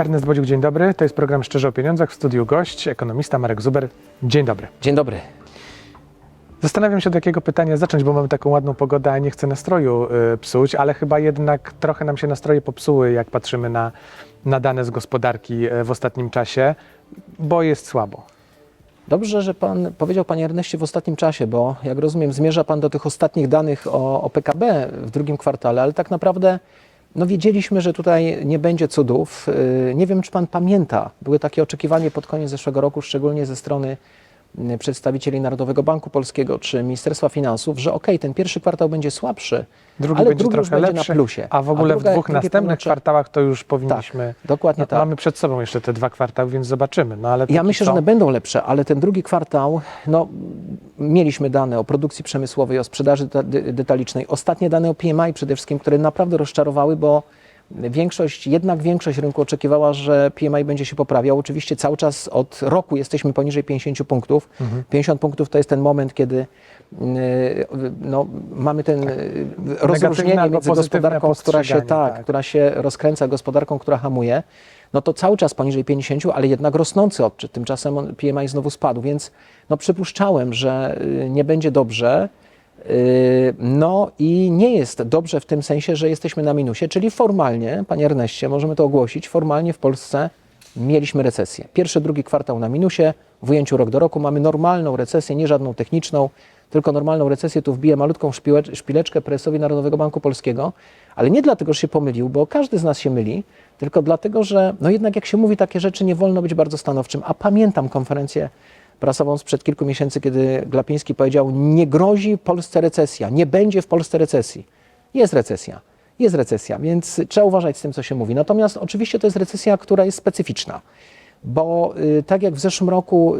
Ernest Bodziuk, dzień dobry. To jest program Szczerze o Pieniądzach. W studiu gość, ekonomista Marek Zuber. Dzień dobry. Dzień dobry. Zastanawiam się, od jakiego pytania zacząć, bo mamy taką ładną pogodę, a nie chcę nastroju y, psuć, ale chyba jednak trochę nam się nastroje popsuły, jak patrzymy na, na dane z gospodarki y, w ostatnim czasie, bo jest słabo. Dobrze, że pan powiedział, panie Erneście, w ostatnim czasie, bo jak rozumiem, zmierza pan do tych ostatnich danych o, o PKB w drugim kwartale, ale tak naprawdę no wiedzieliśmy, że tutaj nie będzie cudów. Yy, Nie wiem, czy pan pamięta, były takie oczekiwania pod koniec zeszłego roku, szczególnie ze strony yy, przedstawicieli Narodowego Banku Polskiego czy Ministerstwa Finansów, że okej, ten pierwszy kwartał będzie słabszy, Drugi ale będzie drugi trochę będzie lepszy, na plusie. a w ogóle druga- w dwóch następnych kwartałach to już powinniśmy... dokładnie no, tak. Mamy przed sobą jeszcze te dwa kwartały, więc zobaczymy. No, ale Ja myślę, że one będą lepsze, ale ten drugi kwartał, no mieliśmy dane o produkcji przemysłowej, o sprzedaży deta- de- detalicznej, ostatnie dane o PMI przede wszystkim, które naprawdę rozczarowały, bo większość, jednak większość rynku oczekiwała, że PMI będzie się poprawiał. Oczywiście cały czas od roku jesteśmy poniżej 50 punktów. 50 punktów to jest ten moment, kiedy yy, no, mamy ten yy, rozróżnienie albo między gospodarką, która się, tak, tak. która się rozkręca, gospodarką, która hamuje, no to cały czas poniżej 50, ale jednak rosnący odczyt. Tymczasem PMI znowu spadł, więc no przypuszczałem, że y, nie będzie dobrze. Y, No i nie jest dobrze w tym sensie, że jesteśmy na minusie, czyli formalnie, panie Erneście, możemy to ogłosić, formalnie w Polsce mieliśmy recesję. Pierwszy, drugi kwartał na minusie, w ujęciu rok do roku mamy normalną recesję, nie żadną techniczną, tylko normalną recesję. Tu wbiję malutką szpileczkę prezesowi Narodowego Banku Polskiego, ale nie dlatego, że się pomylił, bo każdy z nas się myli, tylko dlatego, że no jednak jak się mówi takie rzeczy, nie wolno być bardzo stanowczym. A pamiętam konferencję prasową sprzed kilku miesięcy, kiedy Glapiński powiedział, nie grozi Polsce recesja, nie będzie w Polsce recesji. Jest recesja. Jest recesja, więc trzeba uważać z tym, co się mówi. Natomiast oczywiście to jest recesja, która jest specyficzna, bo y, tak jak w zeszłym roku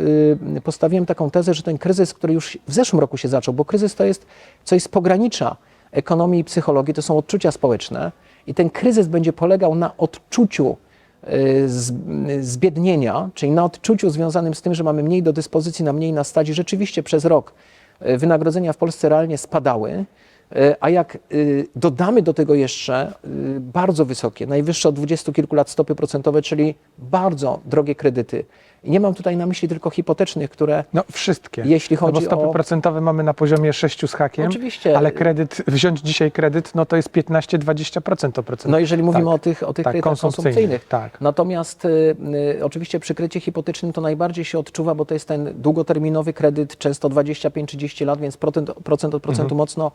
y, postawiłem taką tezę, że ten kryzys, który już w zeszłym roku się zaczął, bo kryzys to jest coś z pogranicza ekonomii i psychologii, to są odczucia społeczne i ten kryzys będzie polegał na odczuciu zbiednienia, czyli na odczuciu związanym z tym, że mamy mniej do dyspozycji, na mniej na stadzi. Rzeczywiście przez rok y, wynagrodzenia w Polsce realnie spadały, y, a jak y, dodamy do tego jeszcze y, bardzo wysokie, najwyższe od dwudziestu kilku lat stopy procentowe, czyli bardzo drogie kredyty. I nie mam tutaj na myśli tylko hipotecznych, które No wszystkie. Jeśli no bo chodzi stopy o- procentowe mamy na poziomie 6 z hakiem, Oczywiście. ale kredyt, wziąć dzisiaj kredyt, no to jest 15-20% to procent. No jeżeli mówimy Tak. o tych, o tych Tak, kredytach konsumpcyjnych, konsumpcyjnych. tak. Natomiast y, y, oczywiście przy kredycie hipotecznym to najbardziej się odczuwa, bo to jest ten długoterminowy kredyt, często 25-30 lat, więc procent, procent od procentu Mhm. mocno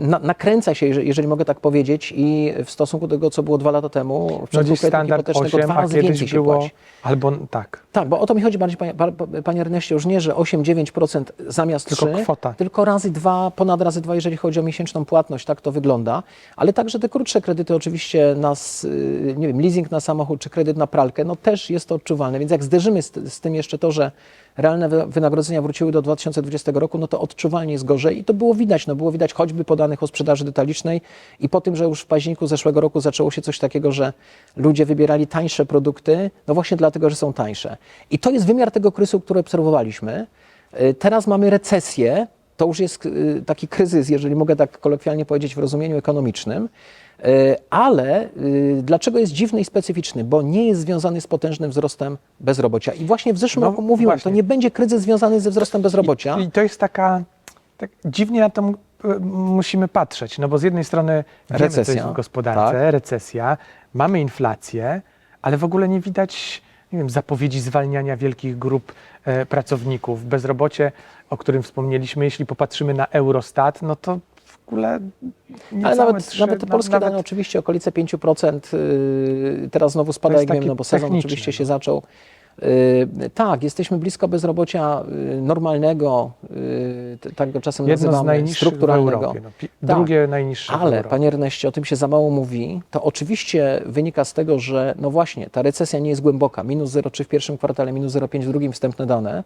na, nakręca się, jeżeli, mogę tak powiedzieć i w stosunku do tego, co było dwa lata temu, w No przypadku dziś standard hipotecznego 8, dwa razy więcej się było... płaci. Albo tak. Tak, bo o to mi chodzi bardziej, panie, panie Erneście, już nie, że 8-9% zamiast Tylko 3, kwota. tylko razy dwa, ponad razy dwa, jeżeli chodzi o miesięczną płatność, tak to wygląda. Ale także te krótsze kredyty, oczywiście nas, y, nie wiem, leasing na samochód czy kredyt na pralkę, no też jest to odczuwalne. Więc jak zderzymy z, z tym jeszcze to, że realne wy- wynagrodzenia wróciły do 2020 roku, no to odczuwalnie jest gorzej i to było widać. No było widać choćby po danych o sprzedaży detalicznej i po tym, że już w październiku zeszłego roku zaczęło się coś takiego, że ludzie wybierali tańsze produkty, no właśnie dlatego, że są tańsze. I to jest wymiar tego kryzysu, który obserwowaliśmy. Y, Teraz mamy recesję, to już jest y, taki kryzys, jeżeli mogę tak kolokwialnie powiedzieć w rozumieniu ekonomicznym, ale y, dlaczego jest dziwny i specyficzny? Bo nie jest związany z potężnym wzrostem bezrobocia. I właśnie w zeszłym No roku mówiłem, właśnie. to nie będzie kryzys związany ze wzrostem bezrobocia. I, I to jest taka, tak dziwnie na to musimy patrzeć, no bo z jednej strony wiemy, Recesja, jest w gospodarce, tak. recesja, mamy inflację, ale w ogóle nie widać nie wiem, zapowiedzi zwalniania wielkich grup e, pracowników. Bezrobocie, o którym wspomnieliśmy, jeśli popatrzymy na Eurostat, no to ogóle Ale nawet, trzy- nawet te polskie nawet- dane oczywiście okolice 5%, yy, teraz znowu spada, jak wiem, no bo sezon oczywiście no. się zaczął. Yy, tak, jesteśmy blisko bezrobocia yy, normalnego, yy, tak go czasem Jedno nazywamy, strukturalnego. Europie, no, Tak. drugie najniższe Ale, panie Erneście, o tym się za mało mówi. To oczywiście wynika z tego, że no właśnie, ta recesja nie jest głęboka. Minus 0,3 w pierwszym kwartale, minus 0,5 w drugim, wstępne dane.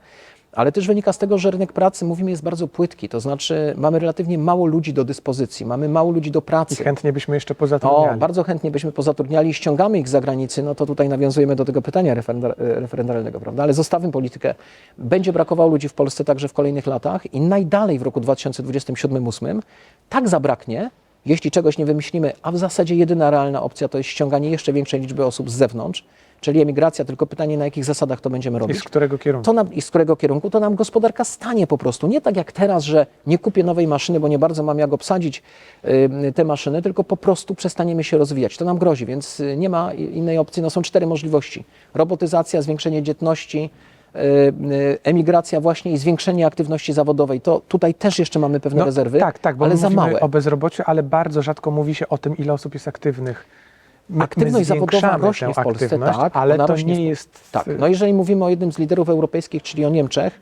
Ale też wynika z tego, że rynek pracy, mówimy, jest bardzo płytki. To znaczy, mamy relatywnie mało ludzi do dyspozycji, mamy mało ludzi do I pracy. chętnie byśmy jeszcze O, pozatrudniali. bardzo chętnie byśmy pozatrudniali i ściągamy ich z zagranicy, no to tutaj nawiązujemy do tego pytania referenda- referendalnego, prawda? Ale zostawmy politykę. Będzie brakowało ludzi w Polsce także w kolejnych latach i najdalej w roku 2027-2028 tak zabraknie, jeśli czegoś nie wymyślimy, a w zasadzie jedyna realna opcja to jest ściąganie jeszcze większej liczby osób z zewnątrz, czyli emigracja, tylko pytanie na jakich zasadach to będziemy I robić z którego kierunku? to nam, i z którego kierunku, to nam gospodarka stanie po prostu. Nie tak jak teraz, że nie kupię nowej maszyny, bo nie bardzo mam jak obsadzić y, te maszyny, tylko po prostu przestaniemy się rozwijać. To nam grozi, więc y, nie ma i- innej opcji. No, są cztery możliwości. Robotyzacja, zwiększenie dzietności, y, emigracja właśnie i zwiększenie aktywności zawodowej. To tutaj też jeszcze mamy pewne rezerwy, Tak, tak, bo ale za małe. o bezrobociu, ale bardzo rzadko mówi się o tym, ile osób jest aktywnych. My, Aktywność my zawodowa rośnie w Polsce, tak, ale to w- nie jest... Tak, no jeżeli mówimy o jednym z liderów europejskich, czyli o Niemczech,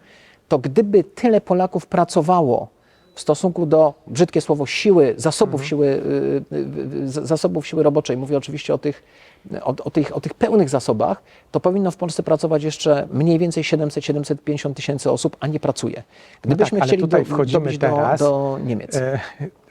to gdyby tyle Polaków pracowało w stosunku do, brzydkie słowo, siły, zasobów, siły, y, y, y, zasobów siły roboczej, mówię oczywiście o tych, o, o, tych, o tych pełnych zasobach, to powinno w Polsce pracować jeszcze mniej więcej 700-750 tysięcy osób, a nie pracuje. Gdybyśmy tak, ale chcieli tutaj do, wchodzimy teraz, do, do Niemiec. e,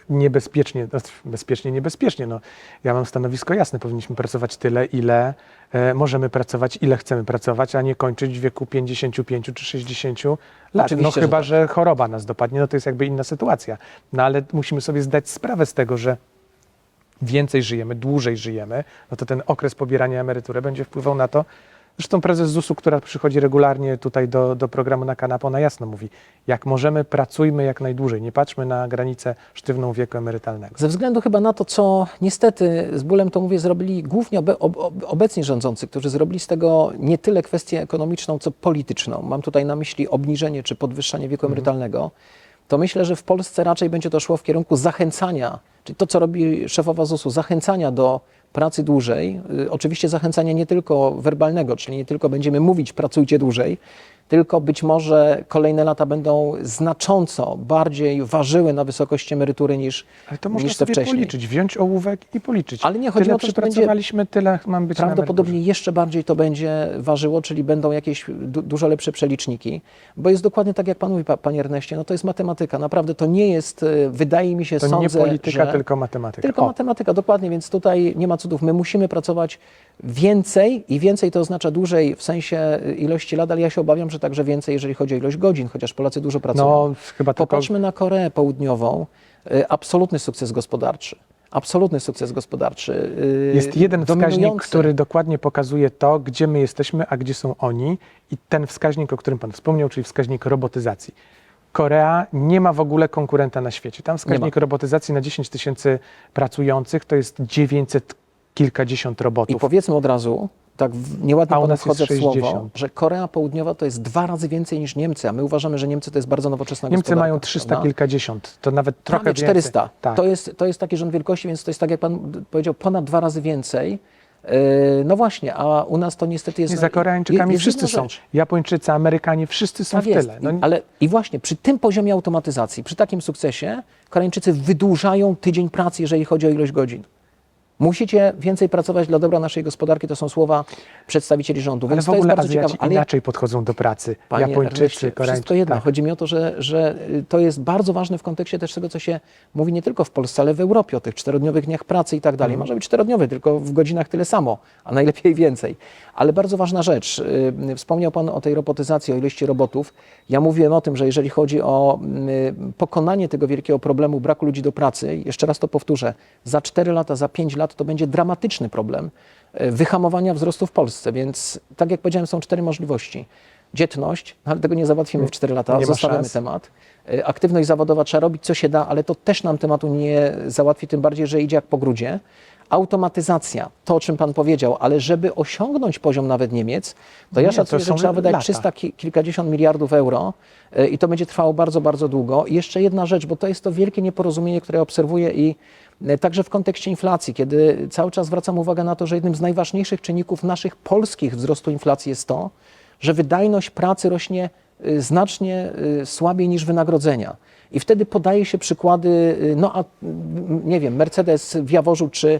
niebezpiecznie, no, bezpiecznie, niebezpiecznie. No, ja mam stanowisko jasne, powinniśmy pracować tyle, ile e, możemy pracować, ile chcemy pracować, a nie kończyć w wieku 55 czy 60 lat. no Oczywiście, że chyba, tak. że choroba nas dopadnie, no to jest jakby inna sytuacja. No ale musimy sobie zdać sprawę z tego, że więcej żyjemy, dłużej żyjemy, no to ten okres pobierania emerytury będzie wpływał na to. Zresztą prezes ZUS-u, która przychodzi regularnie tutaj do, do programu na kanapę, ona jasno mówi, jak możemy, pracujmy jak najdłużej, nie patrzmy na granicę sztywną wieku emerytalnego. Ze względu chyba na to, co niestety z bólem to mówię, zrobili głównie ob, ob- obecni rządzący, którzy zrobili z tego nie tyle kwestię ekonomiczną, co polityczną. Mam tutaj na myśli obniżenie czy podwyższanie wieku emerytalnego. To myślę, że w Polsce raczej będzie to szło w kierunku zachęcania, czyli to, co robi szefowa ZUS-u, zachęcania do pracy dłużej. Y, Oczywiście zachęcania nie tylko werbalnego, czyli nie tylko będziemy mówić pracujcie dłużej, tylko być może kolejne lata będą znacząco bardziej ważyły na wysokości emerytury niż, Ale to można niż te sobie wcześniej. policzyć, wziąć ołówek i policzyć. Ale nie chodzi tyle o to, że przepracowaliśmy, tyle mam być Prawdopodobnie jeszcze bardziej to będzie ważyło, czyli będą jakieś du dużo lepsze przeliczniki, bo jest dokładnie tak, jak pan mówi, pa, panie Erneście, no to jest matematyka. Naprawdę to nie jest, e, wydaje mi się, To sądzę, nie polityka, że... tylko matematyka. Tylko O, matematyka, dokładnie, więc tutaj nie ma cudów. My musimy pracować więcej i więcej to oznacza dłużej w sensie y, ilości lat, ale ja się obawiam, że także więcej, jeżeli chodzi o ilość godzin, chociaż Polacy dużo pracują. no chyba tylko... Popatrzmy na Koreę Południową. Y, Absolutny sukces gospodarczy. Absolutny sukces gospodarczy. y, Jest jeden wskaźnik, dominujący. który dokładnie pokazuje to, gdzie my jesteśmy, a gdzie są oni. I ten wskaźnik, o którym Pan wspomniał, czyli wskaźnik robotyzacji. Korea nie ma w ogóle konkurenta na świecie. Tam wskaźnik robotyzacji na 10 tysięcy pracujących to jest 900 kilkadziesiąt I robotów. powiedzmy od razu, tak nieładnie A u panu nas jest wchodzę w słowo, 60. że Korea Południowa to jest dwa razy więcej niż Niemcy, a my uważamy, że Niemcy to jest bardzo nowoczesna Niemcy mają 300 prawda? kilkadziesiąt, to nawet trochę Prawie 400. więcej. Tak. To, jest, to jest taki rząd wielkości, więc to jest tak, jak pan powiedział, ponad dwa razy więcej. Yy, No właśnie, a u nas to niestety jest... Nie, za Koreańczykami jest wszyscy są. Japończycy, Amerykanie, wszyscy są Tak w jest. tyle. No, ale i właśnie przy tym poziomie automatyzacji, przy takim sukcesie, Koreańczycy wydłużają tydzień pracy, jeżeli chodzi o ilość godzin. Musicie więcej pracować dla dobra naszej gospodarki, to są słowa przedstawicieli rządu. ale Więc w to jest ogóle bardzo Azjaci ciekawe. Ale inaczej podchodzą do pracy. Panie Japończycy, Erneście, Koreańczycy. Wszystko jedno. tak. Chodzi mi o to, że, że y, to jest bardzo ważne w kontekście też tego, co się mówi nie tylko w Polsce, ale w Europie, o tych czterodniowych dniach pracy i tak dalej. Mhm. Może być czterodniowy, tylko w godzinach tyle samo, a najlepiej więcej. Ale bardzo ważna rzecz. y, Wspomniał Pan o tej robotyzacji, o ilości robotów. Ja mówiłem o tym, że jeżeli chodzi o y, pokonanie tego wielkiego problemu braku ludzi do pracy, jeszcze raz to powtórzę, za 4 lata, za 5 lat to będzie dramatyczny problem y, wyhamowania wzrostu w Polsce. Więc tak jak powiedziałem, są cztery możliwości. Dzietność, no ale tego nie załatwimy w 4 lata, Nie zostawiamy temat. Y, Aktywność zawodowa trzeba robić, co się da, ale to też nam tematu nie załatwi, tym bardziej, że idzie jak po grudzie. Automatyzacja, to o czym Pan powiedział, ale żeby osiągnąć poziom nawet Niemiec, to ja Nie, to szacuję, że są trzeba wydać lata. 300 ki- kilkadziesiąt miliardów euro y, i to będzie trwało bardzo, bardzo długo. I jeszcze jedna rzecz, bo to jest to wielkie nieporozumienie, które obserwuję i także w kontekście inflacji, kiedy cały czas zwracam uwagę na to, że jednym z najważniejszych czynników naszych polskich wzrostu inflacji jest to, że wydajność pracy rośnie y, znacznie y, słabiej niż wynagrodzenia. I wtedy podaje się przykłady, no a nie wiem, Mercedes w Jaworzu czy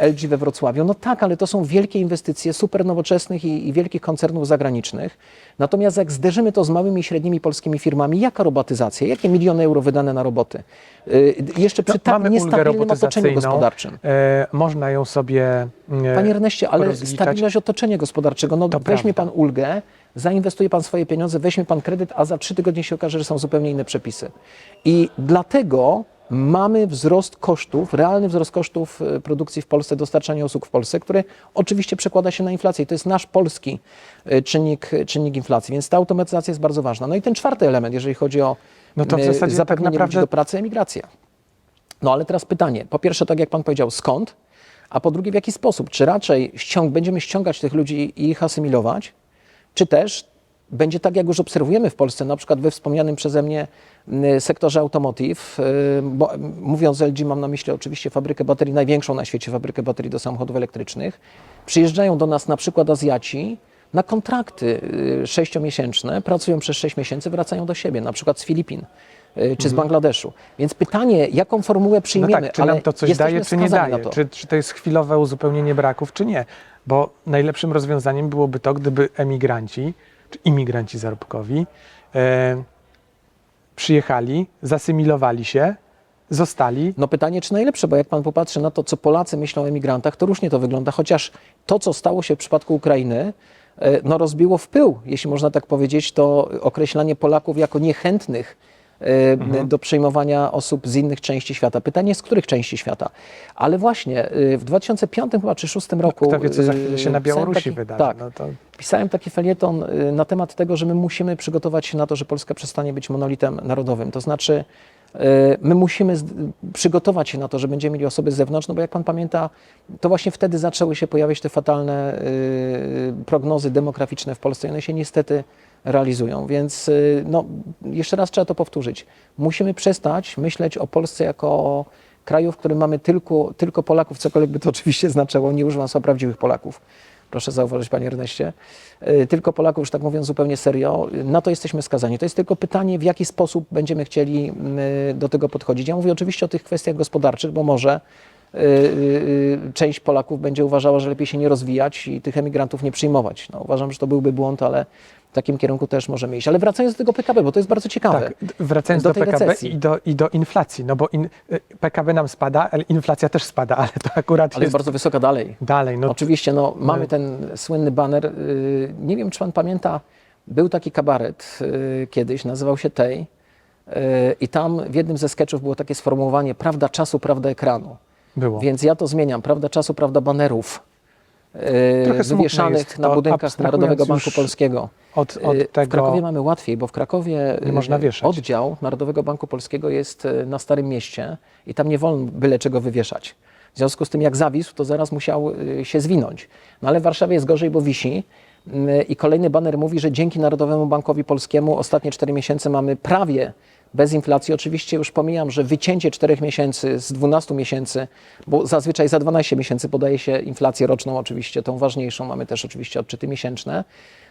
LG we Wrocławiu. No tak, ale to są wielkie inwestycje super nowoczesnych i, i wielkich koncernów zagranicznych. Natomiast jak zderzymy to z małymi i średnimi polskimi firmami, jaka robotyzacja, jakie miliony euro wydane na roboty? Y, Jeszcze przy No, tak niestabilnym otoczeniu gospodarczym. E, można ją sobie. e, Panie Erneście, ale rozliczać. stabilność otoczenia gospodarczego, no To weźmie prawda. pan ulgę, zainwestuje pan swoje pieniądze, weźmie pan kredyt, a za trzy tygodnie się okaże, że są zupełnie inne przepisy. I dlatego mamy wzrost kosztów, realny wzrost kosztów e, produkcji w Polsce, dostarczania usług w Polsce, który oczywiście przekłada się na inflację. I to jest nasz polski e, czynnik, czynnik inflacji, więc ta automatyzacja jest bardzo ważna. No i ten czwarty element, jeżeli chodzi o No to w e, zasadzie tak zapewnienie ludzi naprawdę- do pracy, emigracja. No ale teraz pytanie. Po pierwsze, tak jak pan powiedział, skąd? A po drugie, w jaki sposób? Czy raczej ściąg, będziemy ściągać tych ludzi i ich asymilować, czy też będzie tak, jak już obserwujemy w Polsce, na przykład we wspomnianym przeze mnie sektorze automotive, y, bo mówiąc LG mam na myśli oczywiście fabrykę baterii, największą na świecie fabrykę baterii do samochodów elektrycznych. Przyjeżdżają do nas na przykład Azjaci na kontrakty y, sześciomiesięczne, pracują przez sześć miesięcy, wracają do siebie, na przykład z Filipin y, czy z Bangladeszu. Więc pytanie, jaką formułę Mhm. No przyjmiemy, tak, czy nam to coś daje, czy nie daje? Czy, czy to jest chwilowe uzupełnienie braków, czy nie? Bo najlepszym rozwiązaniem byłoby to, gdyby emigranci, czy imigranci zarobkowi e, przyjechali, zasymilowali się, zostali. No pytanie, czy najlepsze, bo jak pan popatrzy na to, co Polacy myślą o emigrantach, to różnie to wygląda, chociaż to, co stało się w przypadku Ukrainy, e, no rozbiło w pył, jeśli można tak powiedzieć, to określanie Polaków jako niechętnych e, do przyjmowania osób z innych części świata. Pytanie, z których części świata? Ale właśnie e, w 2005 chyba czy 2006 roku... Kto wie, co za chwilę się na pisałem Białorusi taki- wydarzy. Tak, No to, Pisałem taki felieton y, na temat tego, że my musimy przygotować się na to, że Polska przestanie być monolitem narodowym. To znaczy, y, my musimy przygotować się na to, że będziemy mieli osoby z zewnątrz, no bo jak pan pamięta, to właśnie wtedy zaczęły się pojawiać te fatalne y, prognozy demograficzne w Polsce i one się niestety realizują. Więc y, no, jeszcze raz trzeba to powtórzyć. Musimy przestać myśleć o Polsce jako o kraju, w którym mamy tylko, tylko Polaków, cokolwiek by to oczywiście znaczyło. Nie używam słowa prawdziwych Polaków. Proszę zauważyć, panie Erneście. Y, Tylko Polaków, już tak mówiąc zupełnie serio, na to jesteśmy skazani. To jest tylko pytanie, w jaki sposób będziemy chcieli y, do tego podchodzić. Ja mówię oczywiście o tych kwestiach gospodarczych, bo może część Polaków będzie uważała, że lepiej się nie rozwijać i tych emigrantów nie przyjmować. No, uważam, że to byłby błąd, ale w takim kierunku też możemy iść. Ale wracając do tego PKB, bo to jest bardzo ciekawe. tak, wracając Do do, PKB recesji. i do, i do inflacji, no bo in, y, PKB nam spada, ale inflacja też spada, ale to akurat Ale jest bardzo wysoka dalej. dalej. No, Oczywiście, no, mamy my- ten słynny baner. y, Nie wiem, czy pan pamięta, był taki kabaret y, kiedyś, nazywał się Tej. y, I tam w jednym ze sketchów było takie sformułowanie prawda czasu, prawda ekranu. Było. Więc ja to zmieniam. Prawda czasu, prawda banerów. y, Trochę Wywieszanych jest na budynkach Narodowego Banku Polskiego. Od, od W tego. Krakowie mamy łatwiej, bo w Krakowie wieszać. oddział Narodowego Banku Polskiego jest na Starym Mieście i tam nie wolno byle czego wywieszać. W związku z tym, jak zawisł, to zaraz musiał się zwinąć. No ale w Warszawie jest gorzej, bo wisi. Y, I kolejny baner mówi, że dzięki Narodowemu Bankowi Polskiemu ostatnie 4 miesiące mamy prawie bez inflacji. Oczywiście już pomijam, że wycięcie 4 miesięcy z 12 miesięcy, bo zazwyczaj za 12 miesięcy podaje się inflację roczną, oczywiście tą ważniejszą. Mamy też oczywiście odczyty miesięczne.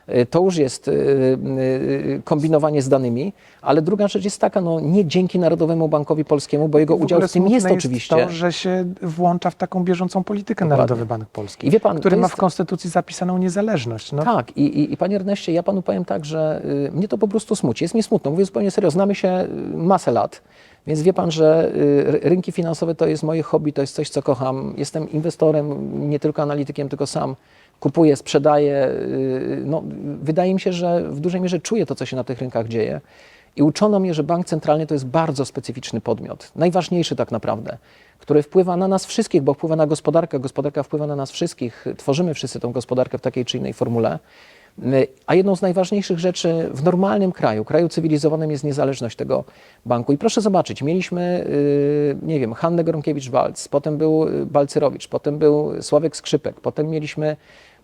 Y, To już jest y, y, kombinowanie z danymi, ale druga rzecz jest taka, no nie dzięki Narodowemu Bankowi Polskiemu, bo jego W udział w tym jest smutne oczywiście. To, że się włącza w taką bieżącą politykę Dokładnie. Narodowy Bank Polski, I wie pan, który to ma jest- w Konstytucji zapisaną niezależność. No, Tak, i, i, i panie Erneście, ja panu powiem tak, że mnie to po prostu smuci. Jest mi smutno, mówię zupełnie serio, znamy się masę lat, więc wie pan, że ry- rynki finansowe to jest moje hobby, to jest coś, co kocham. Jestem inwestorem, nie tylko analitykiem, tylko sam kupuję, sprzedaję. y, No, wydaje mi się, że w dużej mierze czuję to, co się na tych rynkach dzieje. I uczono mnie, że bank centralny to jest bardzo specyficzny podmiot, najważniejszy tak naprawdę, który wpływa na nas wszystkich, bo wpływa na gospodarkę, gospodarka wpływa na nas wszystkich, tworzymy wszyscy tą gospodarkę w takiej czy innej formule. A jedną z najważniejszych rzeczy w normalnym kraju, kraju cywilizowanym jest niezależność tego banku. I proszę zobaczyć, mieliśmy, y, nie wiem, Hannę Gronkiewicz-Waltz, potem był y, Balcerowicz, potem był Sławek Skrzypek, potem mieliśmy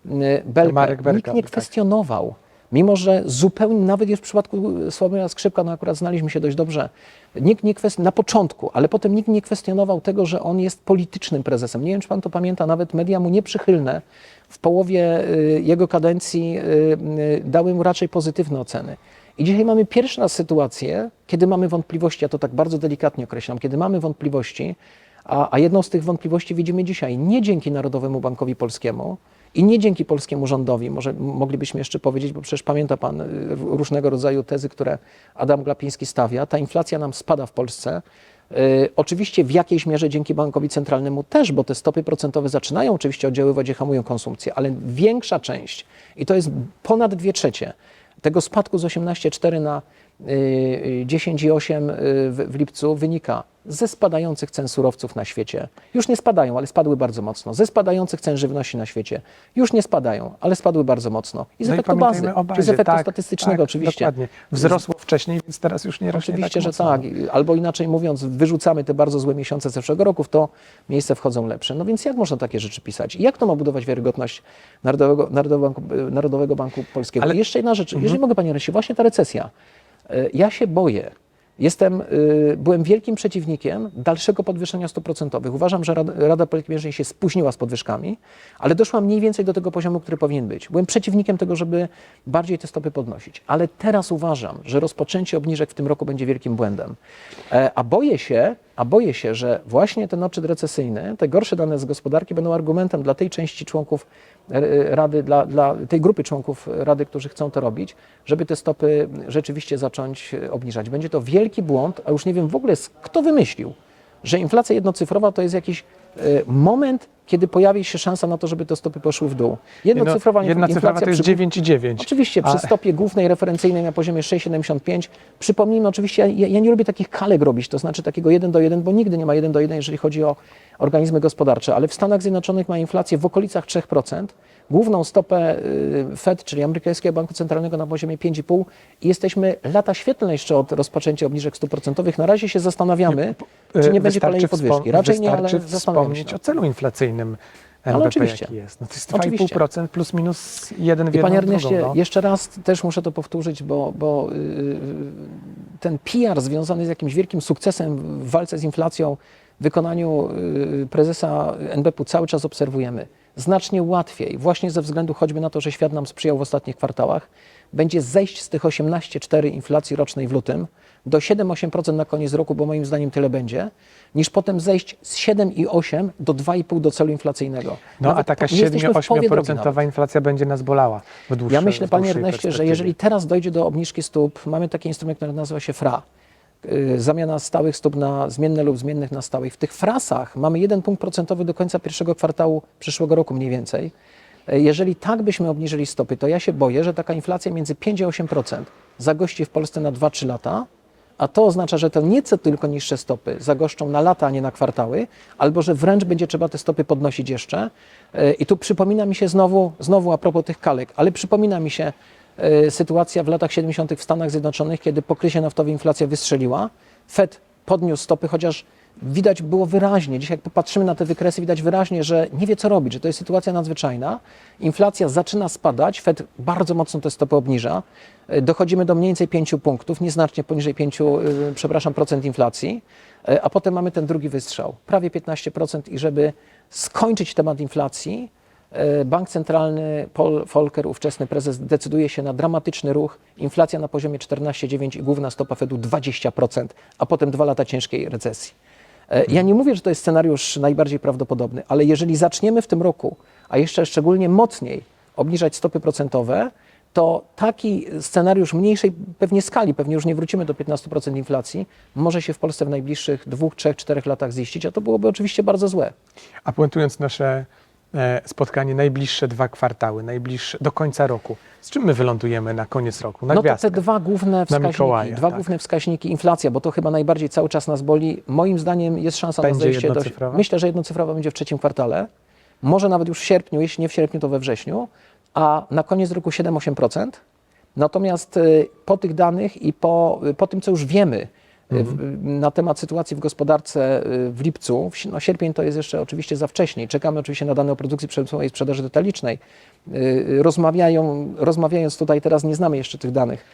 y, Belkę. Marek Belka, Nikt nie tak. kwestionował Mimo, że zupełnie, nawet już w przypadku Sławomira Skrzypka, no akurat znaliśmy się dość dobrze, nikt nie kwest... na początku, ale potem nikt nie kwestionował tego, że on jest politycznym prezesem. Nie wiem, czy pan to pamięta, nawet media mu nieprzychylne w połowie y, jego kadencji y, y, dały mu raczej pozytywne oceny. I dzisiaj mamy pierwszy raz sytuację, kiedy mamy wątpliwości, ja to tak bardzo delikatnie określam, kiedy mamy wątpliwości, a, a jedną z tych wątpliwości widzimy dzisiaj nie dzięki Narodowemu Bankowi Polskiemu i nie dzięki polskiemu rządowi, może moglibyśmy jeszcze powiedzieć, bo przecież pamięta Pan y, różnego rodzaju tezy, które Adam Glapiński stawia. Ta inflacja nam spada w Polsce. Y, Oczywiście w jakiejś mierze dzięki bankowi centralnemu też, bo te stopy procentowe zaczynają oczywiście oddziaływać i hamują konsumpcję, ale większa część, i to jest ponad dwie trzecie, tego spadku z 18,4 na 10,8 y, w, lipcu wynika ze spadających cen surowców na świecie. Już nie spadają, ale spadły bardzo mocno. Ze spadających cen żywności na świecie. Już nie spadają, ale spadły bardzo mocno. I z No efektu pamiętajmy bazy, o czyli z efektu tak, statystycznego tak, oczywiście. Dokładnie. Wzrosło wcześniej, więc teraz już nie rośnie Oczywiście, tak że mocno. tak. Albo inaczej mówiąc, wyrzucamy te bardzo złe miesiące z zeszłego roku, w to miejsce wchodzą lepsze. No więc jak można takie rzeczy pisać? I jak to ma budować wiarygodność Narodowego, Narodowego, Banku, Narodowego Banku Polskiego? Ale- I jeszcze jedna rzecz, jeżeli mogę Panie Resie, właśnie ta recesja. E, Ja się boję. Jestem, y, byłem wielkim przeciwnikiem dalszego podwyższenia stóp procentowych. Uważam, że Rada, Rada Polityki Pieniężnej się spóźniła z podwyżkami, ale doszła mniej więcej do tego poziomu, który powinien być. Byłem przeciwnikiem tego, żeby bardziej te stopy podnosić, ale teraz uważam, że rozpoczęcie obniżek w tym roku będzie wielkim błędem. E, A boję się, a boję się, że właśnie ten odczyt recesyjny, te gorsze dane z gospodarki będą argumentem dla tej części członków e, Rady, dla, dla tej grupy członków Rady, którzy chcą to robić, żeby te stopy rzeczywiście zacząć e, obniżać. Będzie to wielki błąd, a już nie wiem w ogóle kto wymyślił, że inflacja jednocyfrowa to jest jakiś e, moment, kiedy pojawi się szansa na to, żeby te stopy poszły w dół. Jednocyfrowa no, jedna inflacja to jest przy- 9,9. Oczywiście przy stopie głównej referencyjnej na poziomie 6,75. Przypomnijmy, oczywiście ja, ja nie lubię takich kalek robić, to znaczy takiego 1 do 1, bo nigdy nie ma 1 do 1, jeżeli chodzi o organizmy gospodarcze, ale w Stanach Zjednoczonych ma inflację w okolicach 3%, główną stopę y, Fed, czyli amerykańskiego banku centralnego na poziomie 5,5 i jesteśmy lata świetlne jeszcze od rozpoczęcia obniżek stóp procentowych. Na razie się zastanawiamy, czy nie będzie E, Wystarczy kolejnej podwyżki. Raczej nie, ale zastanawiamy się. wspomnieć o celu inflacyjnym NBP, oczywiście. jaki jest. No to jest Oczywiście. 2,5% plus minus 1 w I panie w drugą. No. jeszcze raz też muszę to powtórzyć, bo, bo yy, ten PR związany z jakimś wielkim sukcesem w walce z inflacją, w wykonaniu yy, prezesa NBP cały czas obserwujemy. Znacznie łatwiej, właśnie ze względu choćby na to, że świat nam sprzyjał w ostatnich kwartałach, będzie zejść z tych 18,4 inflacji rocznej w lutym do 7-8% na koniec roku, bo moim zdaniem tyle będzie, niż potem zejść z 7,8 do 2,5 do celu inflacyjnego. No a Nawet taka drogi nawet. 7-8% inflacja będzie nas bolała w dłuższej Ja myślę, panie Erneście, że jeżeli teraz dojdzie do obniżki stóp, mamy taki instrument, który nazywa się FRA. yy, Zamiana stałych stóp na zmienne lub zmiennych na stałych. W tych frasach mamy jeden punkt procentowy do końca pierwszego kwartału przyszłego roku mniej więcej. Yy, Jeżeli tak byśmy obniżyli stopy, to ja się boję, że taka inflacja między 5 i 8% zagości w Polsce na 2-3 lata, a to oznacza, że to nieco tylko niższe stopy zagoszczą na lata, a nie na kwartały, albo że wręcz będzie trzeba te stopy podnosić jeszcze. Yy, I tu przypomina mi się znowu, znowu a propos tych kalek, ale przypomina mi się yy, sytuacja w latach 70. w Stanach Zjednoczonych, kiedy po kryzie naftowej inflacja wystrzeliła. Fed podniósł stopy, chociaż widać było wyraźnie, dzisiaj jak popatrzymy na te wykresy, widać wyraźnie, że nie wie co robić, że to jest sytuacja nadzwyczajna. Inflacja zaczyna spadać, Fed bardzo mocno te stopy obniża. Yy, Dochodzimy do mniej więcej 5 punktów, nieznacznie poniżej 5, yy, przepraszam, procent inflacji. Yy, A potem mamy ten drugi wystrzał, prawie 15% i żeby skończyć temat inflacji, E, Bank Centralny, Paul Volcker, ówczesny prezes, decyduje się na dramatyczny ruch. Inflacja na poziomie 14,9 i główna stopa Fedu 20%, a potem dwa lata ciężkiej recesji. E, Ja nie mówię, że to jest scenariusz najbardziej prawdopodobny, ale jeżeli zaczniemy w tym roku, a jeszcze szczególnie mocniej obniżać stopy procentowe, to taki scenariusz mniejszej pewnie skali, pewnie już nie wrócimy do 15% inflacji, może się w Polsce w najbliższych dwóch, trzech, czterech latach ziścić, a to byłoby oczywiście bardzo złe. A puentując nasze spotkanie, najbliższe dwa kwartały, najbliższe do końca roku, z czym my wylądujemy na koniec roku? Na No to gwiazdkę. te dwa główne wskaźniki, dwa tak. główne wskaźniki, inflacja, bo to chyba najbardziej cały czas nas boli. Moim zdaniem jest szansa Będzie na zejście do... Myślę, że jednocyfrowa będzie w trzecim kwartale, może nawet już w sierpniu, jeśli nie w sierpniu, to we wrześniu, a na koniec roku 7-8%. Natomiast y, po tych danych i po, po tym, co już wiemy, W- Na temat sytuacji w gospodarce y, w lipcu, no sierpień to jest jeszcze oczywiście za wcześnie. Czekamy oczywiście na dane o produkcji przemysłowej i sprzedaży detalicznej. Y, Rozmawiają, rozmawiając tutaj teraz, nie znamy jeszcze tych danych,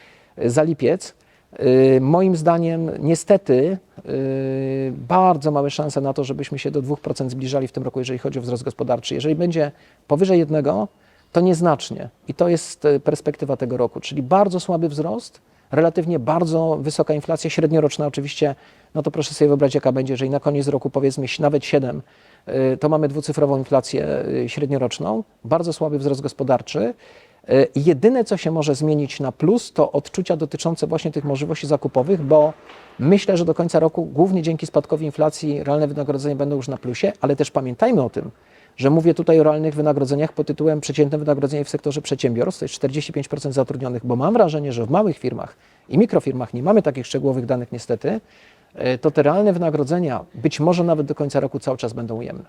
y, za lipiec. Moim zdaniem, niestety, bardzo małe szanse na to, żebyśmy się do 2% zbliżali w tym roku, jeżeli chodzi o wzrost gospodarczy. Jeżeli będzie powyżej jednego, to nieznacznie. I to jest perspektywa tego roku, czyli bardzo słaby wzrost, relatywnie bardzo wysoka inflacja średnioroczna oczywiście, no to proszę sobie wyobrazić jaka będzie, jeżeli na koniec roku powiedzmy nawet 7, y, to mamy dwucyfrową inflację y, średnioroczną, bardzo słaby wzrost gospodarczy. Y, Jedyne, co się może zmienić na plus, to odczucia dotyczące właśnie tych możliwości zakupowych, bo myślę, że do końca roku, głównie dzięki spadkowi inflacji, realne wynagrodzenia będą już na plusie, ale też pamiętajmy o tym, że mówię tutaj o realnych wynagrodzeniach pod tytułem przeciętne wynagrodzenie w sektorze przedsiębiorstw, to jest 45% zatrudnionych, bo mam wrażenie, że w małych firmach i mikrofirmach nie mamy takich szczegółowych danych niestety, e, to te realne wynagrodzenia być może nawet do końca roku cały czas będą ujemne.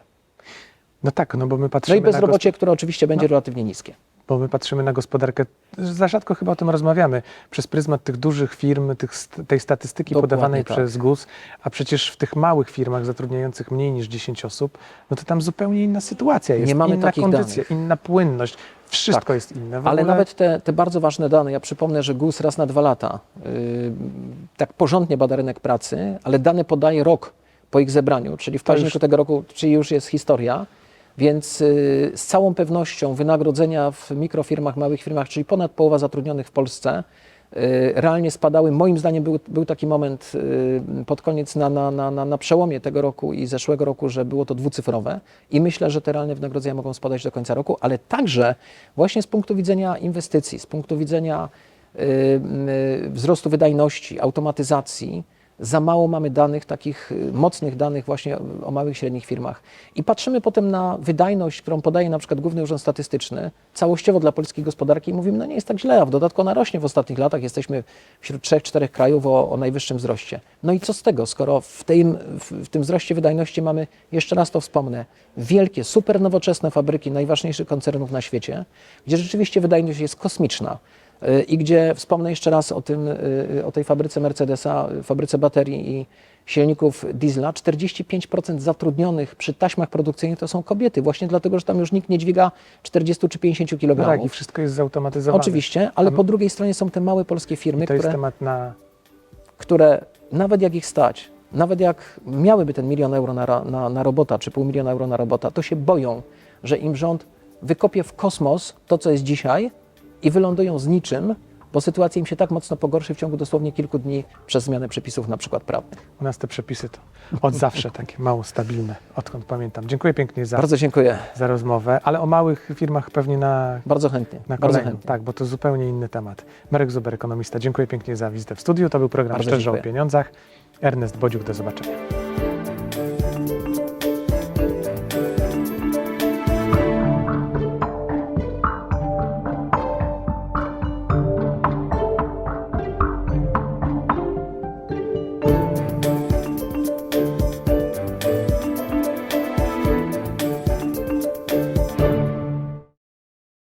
No tak, no bo my No patrzymy i na gos- bezrobocie, które oczywiście będzie relatywnie niskie. Bo my patrzymy na gospodarkę, za rzadko chyba o tym rozmawiamy, przez pryzmat tych dużych firm, tych, tej statystyki Dokładnie podawanej tak. przez GUS, a przecież w tych małych firmach zatrudniających mniej niż 10 osób, no to tam zupełnie inna sytuacja jest, Nie mamy inna takich kondycja, danych. inna płynność, wszystko Tak. jest inne. Ale nawet te, te bardzo ważne dane, ja przypomnę, że GUS raz na dwa lata yy, tak porządnie bada rynek pracy, ale dane podaje rok po ich zebraniu, czyli w październiku już- tego roku, czyli już jest historia. Więc yy, z całą pewnością wynagrodzenia w mikrofirmach, małych firmach, czyli ponad połowa zatrudnionych w Polsce, yy, realnie spadały. Moim zdaniem był, był taki moment yy, pod koniec na, na, na, na, przełomie tego roku i zeszłego roku, że było to dwucyfrowe i myślę, że te realne wynagrodzenia mogą spadać do końca roku, ale także właśnie z punktu widzenia inwestycji, z punktu widzenia wzrostu wydajności, automatyzacji, za mało mamy danych, takich y, mocnych danych właśnie o- małych i średnich firmach. I patrzymy potem na wydajność, którą podaje na przykład Główny Urząd Statystyczny, całościowo dla polskiej gospodarki i mówimy, no nie jest tak źle, a w dodatku ona rośnie w ostatnich latach, jesteśmy wśród trzech, czterech krajów o, o najwyższym wzroście. No i co z tego, skoro w tym, w tym wzroście wydajności mamy, jeszcze raz to wspomnę, wielkie, super nowoczesne fabryki najważniejszych koncernów na świecie, gdzie rzeczywiście wydajność jest kosmiczna. I gdzie wspomnę jeszcze raz o, tym, y, o tej fabryce Mercedesa, y, fabryce baterii i silników diesla. 45% zatrudnionych przy taśmach produkcyjnych to są kobiety, właśnie dlatego, że tam już nikt nie dźwiga 40 czy 50 No kg. tak, i wszystko jest zautomatyzowane. Oczywiście, ale po drugiej stronie są te małe polskie firmy, które, na... które nawet jak ich stać, nawet jak miałyby ten milion euro na, na, na robota, czy pół miliona euro na robota, to się boją, że im rząd wykopie w kosmos to, co jest dzisiaj i wylądują z niczym, bo sytuacja im się tak mocno pogorszy w ciągu dosłownie kilku dni przez zmianę przepisów na przykład prawnych. U nas te przepisy to od zawsze takie mało stabilne, odkąd pamiętam. Dziękuję pięknie za, Bardzo dziękuję. za rozmowę, ale o małych firmach pewnie na, Bardzo chętnie. na bardzo kolejną. chętnie. Tak, bo to zupełnie inny temat. Marek Zuber, ekonomista. Dziękuję pięknie za wizytę w studiu. To był program Bardzo Szczerze o dziękuję. pieniądzach. Ernest Bodziuk, do zobaczenia.